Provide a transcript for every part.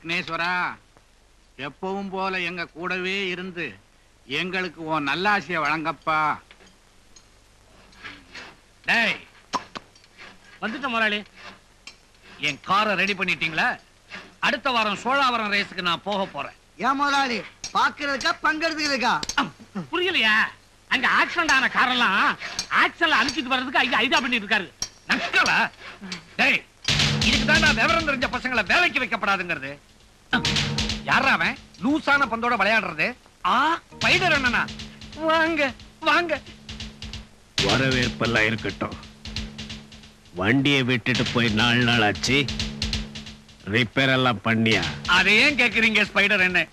விக்னேஸ்வரா எப்பவும் போல எங்க கூடவே இருந்து எங்களுக்கு உன் நல்லாசிய வழங்கப்பா. டேய் வந்துட்ட முதலாளி என் காரை ரெடி பண்ணிட்டீங்களா? அடுத்த வாரம் சோழாவரம் ரேஸுக்கு நான் போக போறேன். ஏன் முதலாளி பாக்குறதுக்கா பங்கெடுத்துக்கிறதுக்கா? புரியலையா? அங்க ஆக்சிடென்ட் ஆன காரெல்லாம் ஆக்சன்ல அனுப்பிச்சிட்டு வர்றதுக்கு ஐயா ஐடியா பண்ணிட்டு இருக்காரு. நக்கலா டேய் இதுக்கு தான் நான் விவரம் தெரிஞ்ச பசங்களை வேலைக்கு வைக்கப்படாதுங்கிறது. யாரா அவன்? லூசான பந்தோட விளையாடுறது. ஆ ஸ்பைடர் அண்ணனா? வாங்க வாங்க. வரவேற்பெல்லாம் இருக்கட்டும். வண்டியை விட்டுட்டு போய் நாலு நாள் ஆச்சு. ரிப்பேர் எல்லாம் பண்ணியா? அதை ஏன் கேக்குறீங்க ஸ்பைடர் என்ன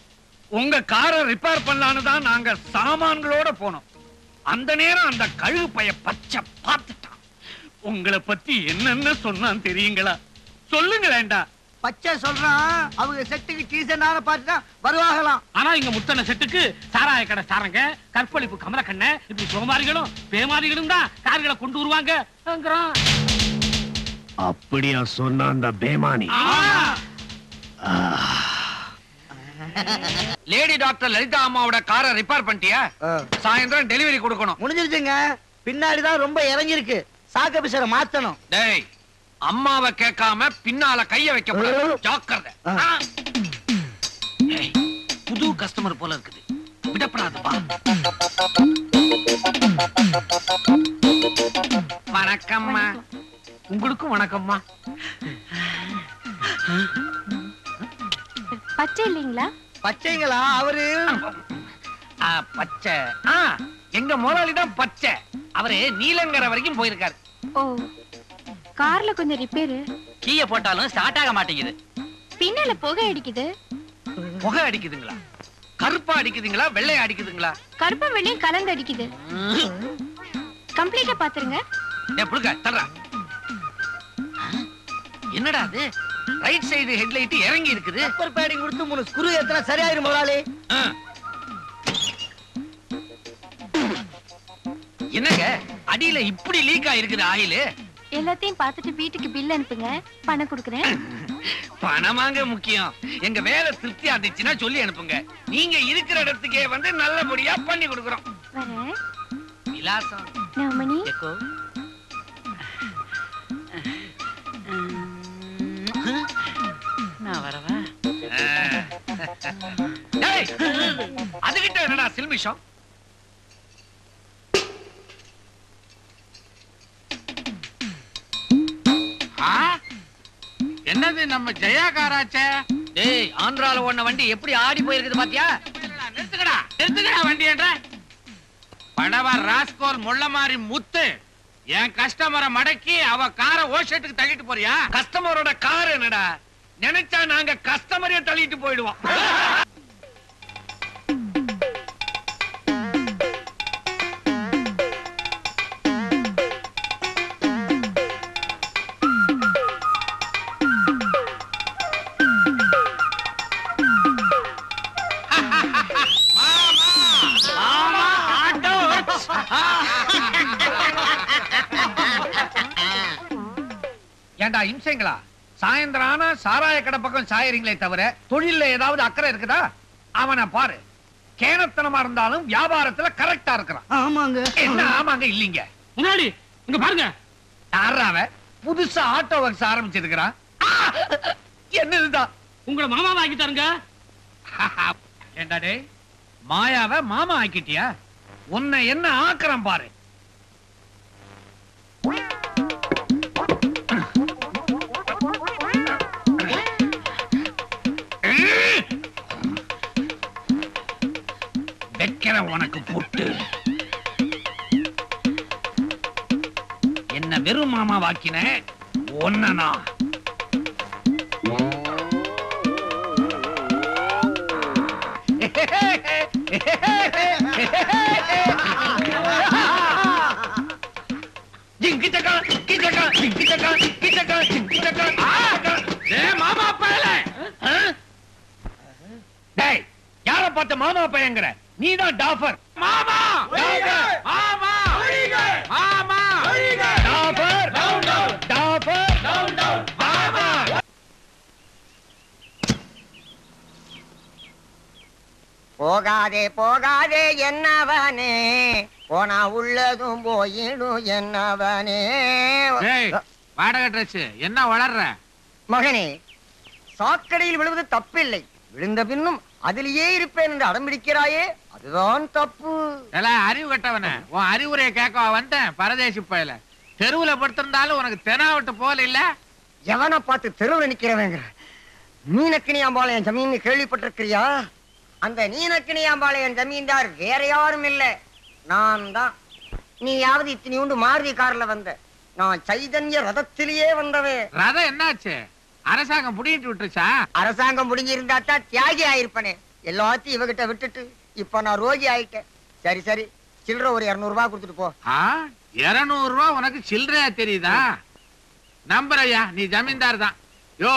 உங்க காரை ரிப்பேர் பண்ணலான்னு தான் நாங்க சாமான்களோட போனோம். அந்த நேரம் அந்த கழுகு பைய பச்சை பார்த்துட்டான். உங்களை பத்தி என்னென்ன சொன்னான் தெரியுங்களா? சொல்லுங்களேண்டா பச்சை சொல்றான் அவங்க செட்டுக்கு டீசெண்டான பார்த்து தான் வருவாங்களாம். ஆனா இங்க முத்தன செட்டுக்கு சாராய கடை சாரங்க கற்பழிப்பு கமலக்கண்ண இப்படி சோமாரிகளும் பேமாரிகளும் தான் கார்களை கொண்டு வருவாங்க அப்படியா சொன்ன அந்த பேமானி? லேடி டாக்டர் லலிதா அம்மாவோட காரை ரிப்பேர் பண்ணிட்டியா? சாயந்தரம் டெலிவரி கொடுக்கணும். முடிஞ்சிருச்சுங்க. பின்னாடி தான் ரொம்ப இறங்கிருக்கு சாக்க பிசரை மாத்தணும். டேய் அம்மாவை கேட்காம பின்னால கைய வைக்க ஜாக்கிரதை. புது கஸ்டமர் போல இருக்குது. விடப்படாதுப்பா. வணக்கம்மா. உங்களுக்கும் வணக்கம்மா. பச்சை இல்லைங்களா? பச்சைங்களா அவரு? பச்சை. ஆ எங்க முதலாளி தான் பச்சை. அவரு நீலங்கரை வரைக்கும் போயிருக்காரு. கார்ல கொஞ்சம் ரிப்பேரு கீய போட்டாலும் ஸ்டார்ட் ஆக மாட்டேங்குது. பின்னால புகை அடிக்குது. புகை அடிக்குதுங்களா? கருப்பா அடிக்குதுங்களா? வெள்ளையா அடிக்குதுங்களா? கருப்பும் வெள்ளையும் கலந்து அடிக்குது. கம்ப்ளீட்டா பாத்துருங்க. டேய் புழுக்க தர்றா என்னடா அது? ரைட் சைடு ஹெட்லைட் இறங்கி இருக்குது. ரப்பர் பேடிங் கொடுத்து மூணு ஸ்க்ரூ ஏத்தனா சரியாயிரும் முதலாளி. என்னங்க? அடியில இப்படி லீக் ஆயிருக்குது ஆயிலு? எல்லாத்தையும் பார்த்துட்டு வீட்டுக்கு பில் அனுப்புங்க. பணம் கொடுக்குறேன். பணமாங்க முக்கியம். எங்க வேலை திருப்தியா இருந்துச்சுன்னா சொல்லி அனுப்புங்க. நீங்க இருக்கிற இடத்துக்கே வந்து நல்லபடியா பண்ணி கொடுக்குறோம். விலாசம். நவமணி நான் வரவா? அதுகிட்ட என்னடா சில்மிஷம் என்னது நம்ம ஜெயா காராச்சே டேய் ஆந்திரால ஓடின வண்டி எப்படி ஆடி போயிருக்குது பாத்தியா? நிறுத்துக்கடா நிறுத்துக்கடா வண்டி என்ற படவ ராஸ்கோல் முள்ள மாதிரி முத்து. என் கஸ்டமரை மடக்கி அவ காரை ஓஷட்டுக்கு தள்ளிட்டு போறியா? கஸ்டமரோட கார் என்னடா? நினைச்சா நாங்க கஸ்டமரே தள்ளிட்டு போயிடுவோம். சாயந்தரம் ஆனா சாராய கடை பக்கம் சாயறீங்களே தவிர தொழில்ல ஏதாவது அக்கறை இருக்குதா? அவனை பாரு. கேனத்தனமா இருந்தாலும் வியாபாரத்துல கரெக்டா இருக்கிறான். ஆமாங்க. என்ன ஆமாங்க இல்லீங்க? முன்னாடி இங்க பாருங்க. யாராவ புதுசா ஆட்டோ ஒர்க்ஸ் ஆரம்பிச்சிருக்கிறான்! என்னதுதான் உங்களை மாமாவை ஆக்கி தருங்க. மாயாவ மாமா ஆக்கிட்டியா? உன்னை என்ன ஆக்குறான் பாரு. உனக்கு போட்டு. என்ன வெறும் மாமா வாக்கின ஒன்னா யார பார்த்த மாமா பையங்கிற? நீதான் டாஃபர். மாமா! மாமா மாமா டாஃபர். டாஃபர். மாமா போகாதே போகாதே என்னவனே. போனா உள்ளதும் போயிடும் என்னவனே. வாடகை ட்ரெஸ் என்ன வளர்ற? மகனே சாக்கடையில் விழுவது தப்பில்லை. விழுந்த பின்னும் அதிலேயே இருப்பேன் என்று அடம்பிடிக்கிறாயே அதுதான் தப்பு. எல்லாம் அறிவு கட்டவன. உன் அறிவுரையை கேட்க வந்தேன். பரதேசி பயல. தெருவுல படுத்திருந்தாலும் உனக்கு தெனாவட்டு போல இல்ல? எவனை பார்த்து தெருவில் நிக்கிறவங்க நீனக்கினியாம்பாளையம் ஜமீன் கேள்விப்பட்டிருக்கிறியா? அந்த நீனக்கினியாம்பாளையம் ஜமீன்தார் வேற யாரும் இல்ல. நான் தான் நீயாவது இத்தனை உண்டு மாருதி கார்ல வந்த. நான் சைதன்ய ரதத்திலேயே வந்தவன் ரதம் என்னாச்சு? அரசாங்கம் புடிங்கிட்டு விட்டுருச்சா? அரசாங்கம் முடிஞ்சு இருந்தா தான் தியாகி ஆயிருப்பனே. எல்லாத்தையும் இவகிட்ட விட்டுட்டு இப்ப நான் ரோகி ஆயிட்டேன். சரி சரி. சில்லற ஒரு இருநூறு ரூபாய் கொடுத்துட்டு போ. ஆ இருநூறு ரூபா உனக்கு சில்லறையா தெரியுதா? நம்புறையா நீ ஜமீன்தார் தான். யோ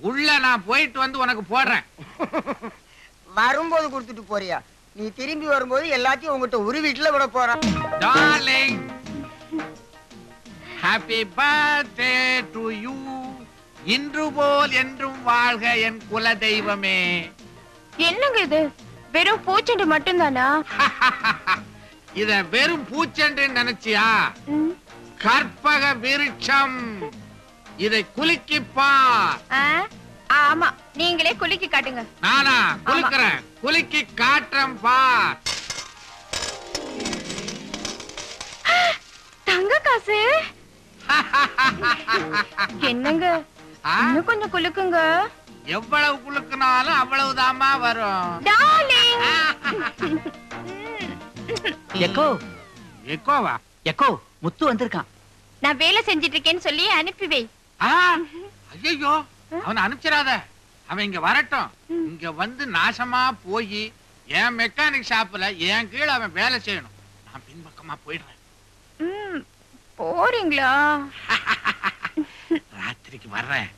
உள்ள நான் போயிட்டு வந்து உனக்கு போடுறேன். வரும்போது கொடுத்துட்டு போறியா? நீ திரும்பி வரும்போது எல்லாத்தையும் உங்ககிட்ட ஒரு வீட்டுல விட போறான். Darling happy birthday to you இன்று போல் என்றும் வாழ்க என் குல தெய்வமே என்னங்க இது? வெறும் பூச்செண்டு மட்டும்தானா? இத வெறும் பூச்சென்று நினைச்சியா. கற்பக விருட்சம். இதை குலுக்கிப்பார் ஆ? ஆமா நீங்களே குலுக்கி காட்டுங்க. நானா குலுக்குறேன். குலுக்கி காட்டுறேன் பார் தங்க காசு? என்னங்க? இன்னும் கொஞ்சம் குலுக்குங்க. எவ்வளவு குலுக்குனாலும் அவ்வளவுதாம்மா வரும். எக்கோ எக்கோவா எக்கோ முத்து வந்திருக்கான். நான் வேலை செஞ்சிட்டு இருக்கேன்னு சொல்லி அனுப்பி வை. ஐயோ அவனை அனுப்பிச்சிடாத. அவன் இங்க வரட்டும். இங்க வந்து நாசமா போய் என் மெக்கானிக் ஷாப்ல என் கீழ அவன் வேலை செய்யணும். நான் பின்பக்கமா போயிடுறேன். ம், போறீங்களா? ராத்திரிக்கு வர்றேன்.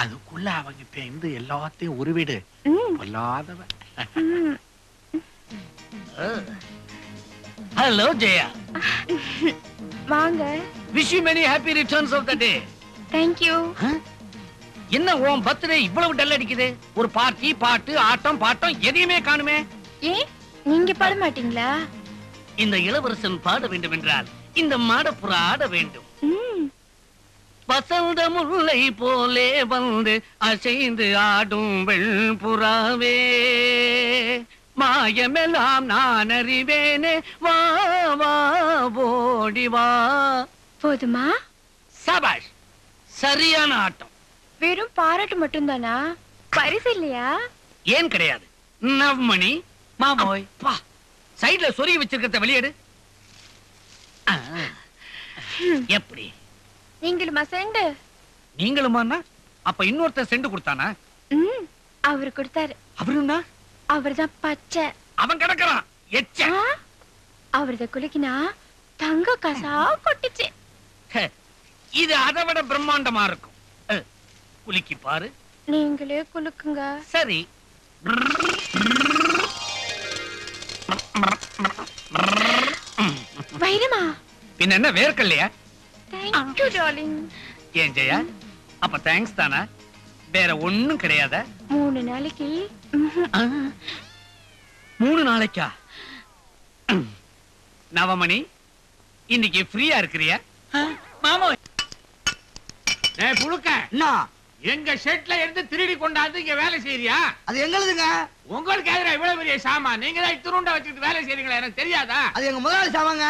அதுக்குள்ள அவங்கிட்ட இருந்து எல்லாத்தையும் உருவிடு. ம். ஹலோ ஜெயா. வாங்க. Wish you many happy returns of the day thank you என்ன உன் பர்த்டே இவ்வளவு டல் அடிக்குது? ஒரு பார்ட்டி பாட்டு ஆட்டம் பாட்டம் எதையுமே காணுமே? ஏன் நீங்க பாட மாட்டீங்களா? இந்த இளவரசன் பாட வேண்டும் என்றால் இந்த மாடப்புறா ஆட வேண்டும். ம், வசந்த முல்லை போலே வந்து அசைந்து ஆடும் வெண்புறாவே. மாயமெல்லாம் நான் அறிவேனே வா வா ஓடி வா. போதுமா? சபாஷ் சரியான ஆட்டம். வெறும் பாராட்டு மட்டும்தானா? பரிசு இல்லையா? ஏன் கிடையாது? நவ்மணி மாமோய். பா சைடுல சொருகி வச்சிருக்கிறத வெளியேடு. எப்படி? நீங்களுமா செண்டு? நீங்களுமாண்ணா அப்ப இன்னொருத்தன் செண்டு கொடுத்தானா? ம் அவரு கொடுத்தாரு. அவருன்னா அவர்தான் பச்சை. அவன் கிடக்குறான். எச்ச. அவரத குலுக்கினா தங்க காசா கொட்டுச்சு. இது அதை விட பிரம்மாண்டமா இருக்கும். குலுக்கி பாரு. நீங்களே குலுக்குங்க. சரி. வைரமா? பின்ன என்ன வேர்க்கல்லையா? தேங்க்யூ டார்லிங் ஏன் ஜெயா? அப்ப தேங்க்ஸ் தானா? வேற ஒண்ணும் கிடையாதா? மூணு நாளைக்கு. மூணு நாளைக்கா? நவமணி இன்னைக்கு ஃப்ரீயா இருக்கிறியா? மாமா புழுக்க. என்ன? எங்க ஷெட்ல இருந்து திருடி கொண்டாந்து இங்க வேலை செய்யறியா அது எங்களுதுங்க. உங்களுக்கு எதிரா இவ்வளவு பெரிய சாமான்? நீங்க தான் திருண்ட வச்சுட்டு வேலை செய்றீங்களா எனக்கு தெரியாதா? அது எங்க முதலாளி சாமாங்க.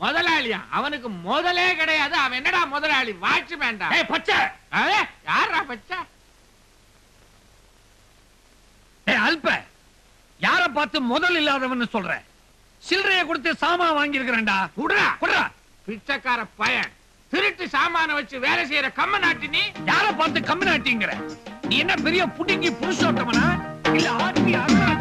முதலாளியா? அவனுக்கு முதலே கிடையாது. அவன் என்னடா முதலாளி? பச்சை! அதே யாரா பச்சா? அல்ப யார பார்த்து முதல் இல்லாதவன்னு சொல்ற? சில்லறைய கொடுத்து சாமான் வாங்கி இருக்கிறேன்டா குடுறா. குடுறா. பிச்சைக்கார பையன். திருட்டு சாமான வச்சு வேலை செய்யற கம்ம நாட்டு நீ? யார பார்த்து கம்மி நாட்டிங்கிற நீ என்ன பெரிய புடிங்கி புருஷோட்டமனா? இல்ல ஆட்சி அருணாச்சலமா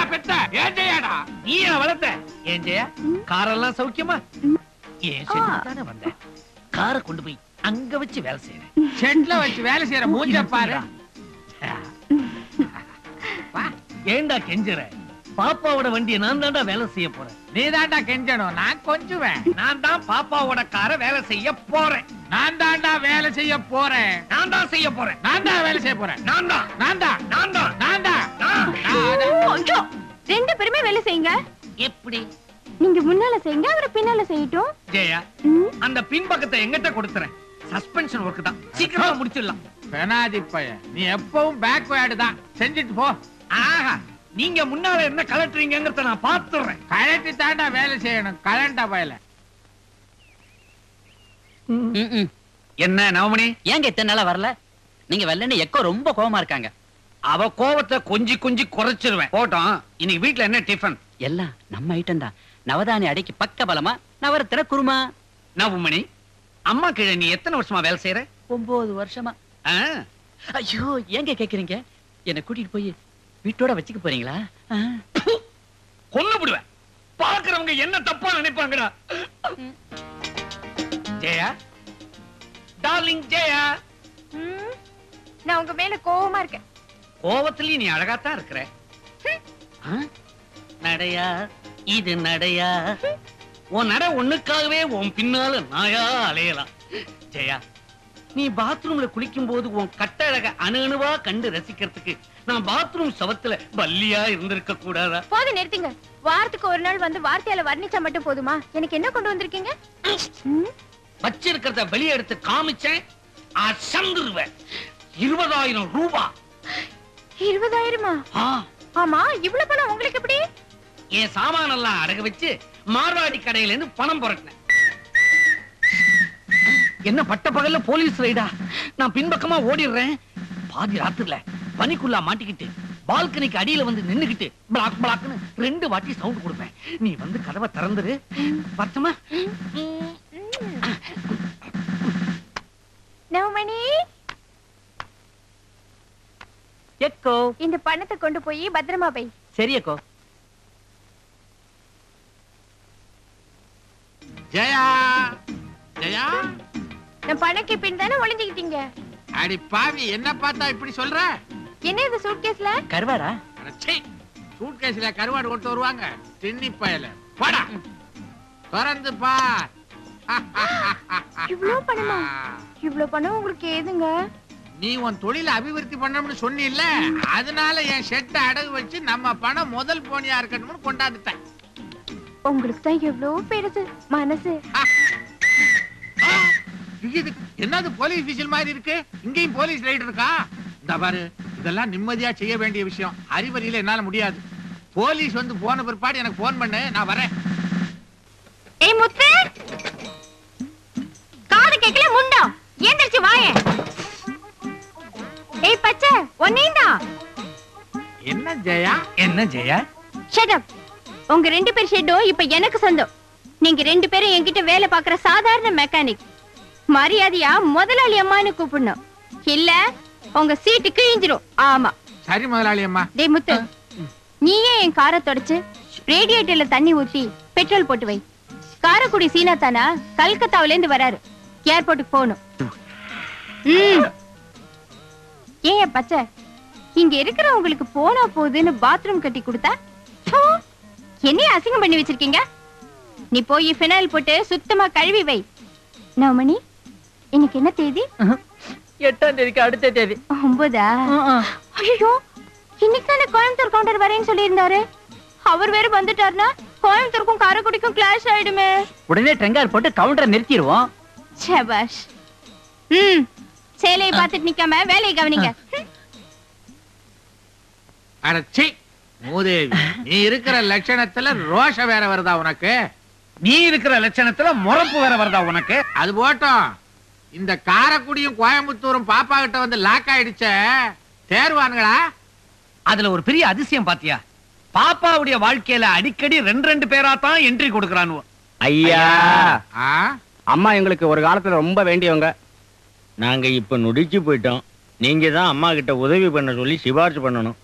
நீயா பெத்த? ஏன் ஜெயாடா நீயா வளர்த்த ஏன் ஜெயா காரெல்லாம் சௌக்கியமா? ஏன் தானே வந்தேன் காரை கொண்டு போய் அங்க வச்சு வேலை செய்யறேன் செட்ல வச்சு வேலை செய்யற மூஞ்ச பாரு. ஏண்டா கெஞ்சுற? பாப்பாவோட வண்டியை நான் தான்டா வேலை செய்ய போறேன். நீ தான்டா கெஞ்சணும். நான் கொஞ்சுவேன். நான் தான் பாப்பாவோட கார வேலை செய்ய போறேன். நான் தான்டா வேலை செய்ய போறேன். நான் தான் செய்ய போறேன். நான் தான் வேலை செய்ய போறேன். நான் தான். நான் தான். நான் தான். ரெண்டு பேருமே வேலை செய்யுங்க. எப்படி? நீங்க முன்னால செய்யுங்க அவர் பின்னால செய்யட்டும். ஜெயா. அந்த பின்பக்கத்தை எங்கிட்ட கொடுத்துறேன். சஸ்பென்ஷன் ஒர்க் தான். சீக்கிரமா முடிச்சிடலாம். பெனாதி பையன் நீ எப்பவும் பேக்வேர்டு தான். செஞ்சுட்டு போ. ஆஹா நீங்க முன்னால என்ன கலட்டுறீங்கிறத நான் பாத்துறேன் கழட்டி தாண்டா வேலை செய்யணும். கலண்டா பயல. என்ன நவமணி? ஏங்க இத்தனை நாளா வரல? நீங்க வரலன்னு எக்கோ ரொம்ப கோவமா இருக்காங்க. அவ கோவத்தை கொஞ்சி கொஞ்சி குறைச்சிருவேன். போட்டோம். இன்னைக்கு வீட்ல என்ன டிஃபன் எல்லாம் நம்ம ஐட்டம் தான். நவதானி அடைக்கு பக்க பலமா நவரத்தின குருமா. நவமணி அம்மா கீழே நீ எத்தனை வருஷமா வேலை செய்யற ஒன்பது வருஷமா. ஆ? ஐயோ ஏங்க கேக்குறீங்க? என்ன கூட்டிட்டு போய் வீட்டோட வச்சுக்க போறீங்களா. கொன்னு விடுவேன் பாக்குறவங்க என்ன தப்பா நினைப்பாங்கடா. ஜெயா? டார்லிங் ஜெயா. நான் உங்க மேல கோவமா இருக்கேன். கோவத்திலயும் நீ அழகாத்தான் இருக்கிற? நடையா? இது நடையா? உன் நட ஒண்ணுக்காகவே உன் பின்னால நாயா அலையலாம். ஜெயா நீ பாத்ரூம்ல குளிக்கும் போது உன் கட்டழக அணு அணுவா கண்டு ரசிக்கிறதுக்கு நான் பாத்ரூம் சவத்துல பல்லியா இருந்திருக்க கூடாதா? போதும் நிறுத்துங்க. வாரத்துக்கு ஒரு நாள் வந்து வார்த்தையால வர்ணிச்சா மட்டும் போதுமா? எனக்கு என்ன கொண்டு வந்திருக்கீங்க. வச்சிருக்கிறத வெளியே எடுத்து காமிச்சேன். அசந்துருவேன். இருபதாயிரம் ரூபாய் இருபதாயிரமா? ஆமா இவ்வளவு பணம் உங்களுக்கு எப்படி? என் சாமானெல்லாம் அடகு வச்சு மார்வாடி கடையில இருந்து பணம் புரட்டினேன். என்ன பட்ட பகல்ல போலீஸ் ரைடா? நான் பின்பக்கமா ஓடிடுறேன். பாதி ராத்திரில பனிக்குள்ளா மாட்டிக்கிட்டு பால்கனிக்கு அடியில வந்து நின்னுகிட்டு பிளாக் பிளாக்னு ரெண்டு வாட்டி சவுண்ட் கொடுப்பேன். நீ வந்து கதவை திறந்துரு. பச்சமா நவமணி எக்கோ. இந்த பணத்தை கொண்டு போய் பத்திரமா பை சரி எக்கோ. ஜெயா! ஜெயா! நான் பணக்கு பின் தானே ஒளிஞ்சுக்கிட்டீங்க? அடி பாவி என்ன பார்த்தா இப்படி சொல்ற? என்ன இது சூட்கேஸ்ல கருவாடா? சூட்கேஸ்ல கருவாடு கொண்டு வருவாங்க. திண்ணி பயல. படா திறந்து பார். இவ்ளோ பணமா? இவ்ளோ பணம் உங்களுக்கு ஏதுங்க? நீ உன் தொழில அபிவிருத்தி பண்ணணும்னு சொன்னில்ல? அதனால என் ஷெட்டை அடகு வச்சு நம்ம பணம் முதல் போனியா இருக்கணும்னு கொண்டாந்துட்டேன். உங்களுக்கு தான் எவ்வளவு பெருசு மனசு. இது என்னது போலீஸ் விசில் மாதிரி இருக்கு? இங்கேயும் போலீஸ் ரைடு இருக்கா? இந்த பாரு இதெல்லாம் நிம்மதியா செய்ய வேண்டிய விஷயம். அறிவறியில என்னால முடியாது. போலீஸ் வந்து போன பிற்பாடு எனக்கு போன் பண்ணு நான் வரேன். ஏய் முத்து! காது கேக்கல முண்டம் ஏந்திரிச்சு வாயே ஏய் பச்சை ஒன்னையும் தான் என்ன ஜெயா? என்ன ஜெயா? ஷட் அப் உங்க ரெண்டு பேர் ஷெட்டும் இப்ப எனக்கு சொந்தம். நீங்க ரெண்டு பேரும் என்கிட்ட வேலை பார்க்குற சாதாரண மெக்கானிக் மரியாதையா முதலாளி அம்மான்னு கூப்பிடணும். இல்ல உங்க சீட்டு கிழிஞ்சிரும் ஆமா. சரி முதலாளி அம்மா. டேய் முத்து. நீயே என் காரை தொடச்சு? ரேடியேட்டர்ல தண்ணி ஊத்தி பெட்ரோல் போட்டு வை. காரைக்குடி சீனா தானா கல்கத்தாவில இருந்து வராரு ஏர்போர்ட்டுக்கு போகணும். ம். ஏன் பச்சை? இங்க இருக்கிறவங்களுக்கு போனா போகுதுன்னு பாத்ரூம் கட்டி கொடுத்தா? என்னைய அசிங்கம் பண்ணி வச்சிருக்கீங்க? நீ போய் ஃபினாயில் போட்டு சுத்தமா கழுவி வை. நவமணி இன்னைக்கு என்ன தேதி? எட்டாம் தேதிக்கு அடுத்த தேதி. ஒன்பதா ஐயோ இன்னைக்கு தானே கோயம்புத்தூர் கவுண்டர் வரேன்னு சொல்லியிருந்தாரு. அவர் வேற வந்துட்டாருன்னா கோயம்புத்தூருக்கும் காரைக்குடிக்கும் கிளாஷ் ஆயிடுமே. உடனே ட்ரெங்கார் போட்டு கவுண்டரை நிறுத்திடுவோம். சபாஷ். ம். சேலையை பார்த்துட்டு நிக்காம வேலையை கவனிங்க. அடச்சி மூதேவி நீ இருக்கிற லட்சணத்துல ரோஷம் வேற வருதா உனக்கு? நீ இருக்கிற லட்சணத்துல முறப்பு வேற வருதா உனக்கு? அது போட்டோம். இந்த காரைக்குடியும் கோயம்புத்தூரும் பாப்பா கிட்ட வந்து லாக் ஆயிடுச்ச. தேர்வானுங்களா? அதுல ஒரு பெரிய அதிசயம் பாத்தியா? பாப்பாவுடைய வாழ்க்கையில அடிக்கடி ரெண்டு ரெண்டு பேரா தான் என்ட்ரி கொடுக்கறானுவோ. ஐயா. ஆ? அம்மா எங்களுக்கு ஒரு காலத்துல ரொம்ப வேண்டியவங்க. நாங்க இப்ப நொடிச்சு போயிட்டோம். நீங்க தான் அம்மா கிட்ட உதவி பண்ண சொல்லி சிபாரிசு பண்ணணும்.